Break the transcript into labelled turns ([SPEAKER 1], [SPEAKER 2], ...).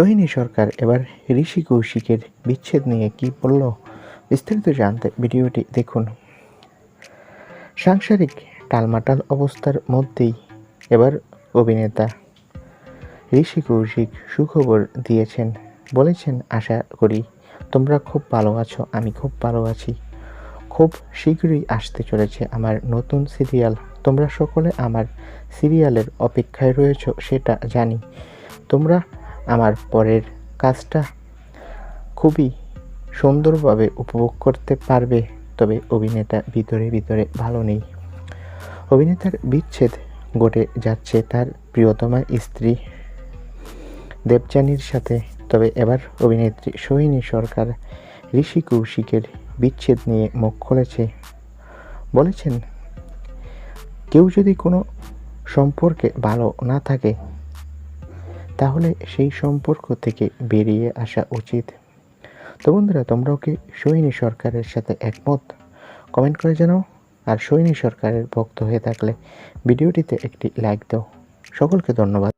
[SPEAKER 1] সোহিনী সরকার এবার ঋষি কৌশিকের বিচ্ছেদ নিয়ে কি বলল বিস্তারিত জানতে ভিডিওটি দেখুন। সাংসারিক টালমাটাল অবস্থার মধ্যেই এবার অভিনেতা ঋষি কৌশিক সুখবর দিয়েছেন, বলেছেন, আশা করি তোমরা খুব ভালো আছো, আমি খুব ভালো আছি। খুব শীঘ্রই আসতে চলেছে আমার নতুন সিরিয়াল। তোমরা সকলে আমার সিরিয়ালের অপেক্ষায় রয়েছো, সেটা জানি। তোমরা আমার পরের কাজটা খুবই সুন্দরভাবে উপভোগ করতে পারবে। তবে অভিনেতা ভিতরে ভিতরে ভালো নেই। অভিনেতার বিচ্ছেদ ঘটে যাচ্ছে তার প্রিয়তমা স্ত্রী দেবযানীর সাথে। তবে এবার অভিনেত্রী সোহিনী সরকার ঋষি কৌশিকের বিচ্ছেদ নিয়ে মুখ খুলেছে। বলেছেন, কেউ যদি কোনো সম্পর্কে ভালো না থাকে তাহলে সেই সম্পর্ক থেকে বেরিয়ে আসা উচিত। তো বন্ধুরা, তোমরাও কি সৈনী সরকারের সাথে একমত? কমেন্ট করে জানাও। আর সৈনী সরকারের ভক্ত হয়ে থাকলে ভিডিওটিতে একটি লাইক দাও। সকলকে ধন্যবাদ।